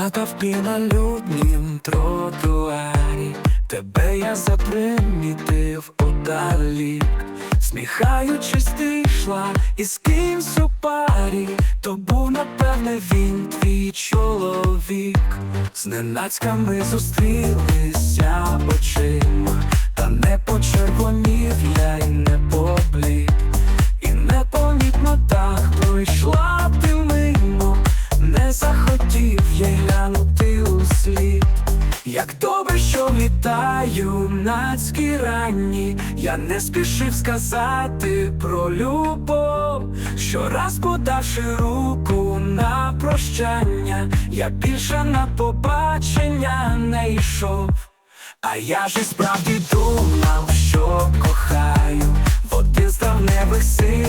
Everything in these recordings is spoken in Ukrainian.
Натовпі на люднім тротуарі, тебе я запримітив удалі, сміхаючись, ти йшла із кимсь у парі, то був, напевне, він твій чоловік. Зненацька ми зустрілися очима, та не почервонів я й не поблік. І непомітно так пройшла Як добре, що літаю нацькі ранні, я не спішив сказати про любов, щораз подавши руку на прощання, я більше на побачення не йшов. А я ж і справді думав, що кохаю в один з травневих синіх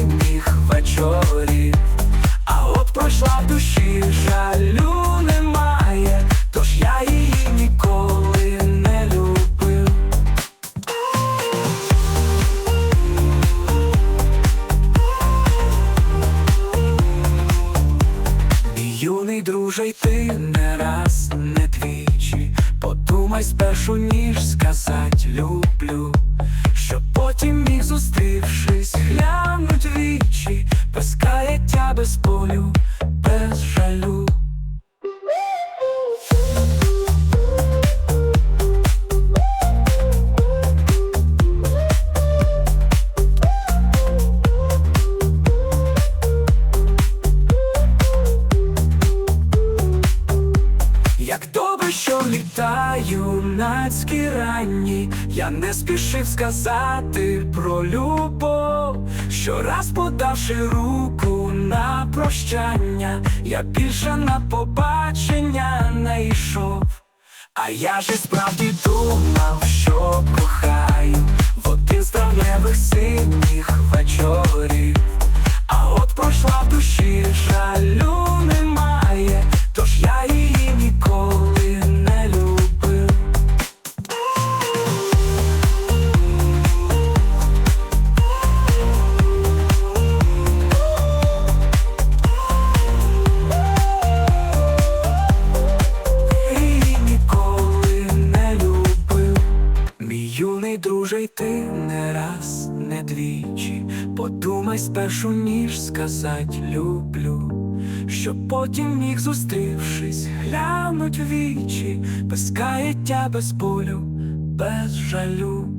юний йти не раз, не двічі. Подумай спершу, ніж сказать люблю, щоб потім міг зустрівшись, глянуть вічі, без каяття, без болю, Як добре, що літаю нацькі ранні, я не спішив сказати про любов, щораз подавши руку на прощання, я більше на побачення не йшов. А я ж і справді думав, що кохаю в один з травневих синіх вечорів. Не раз, не двічі. Подумай спершу, ніж сказать люблю. Щоб потім міг зустрівшись, глянуть вічі, без каяття, без болю, без жалю.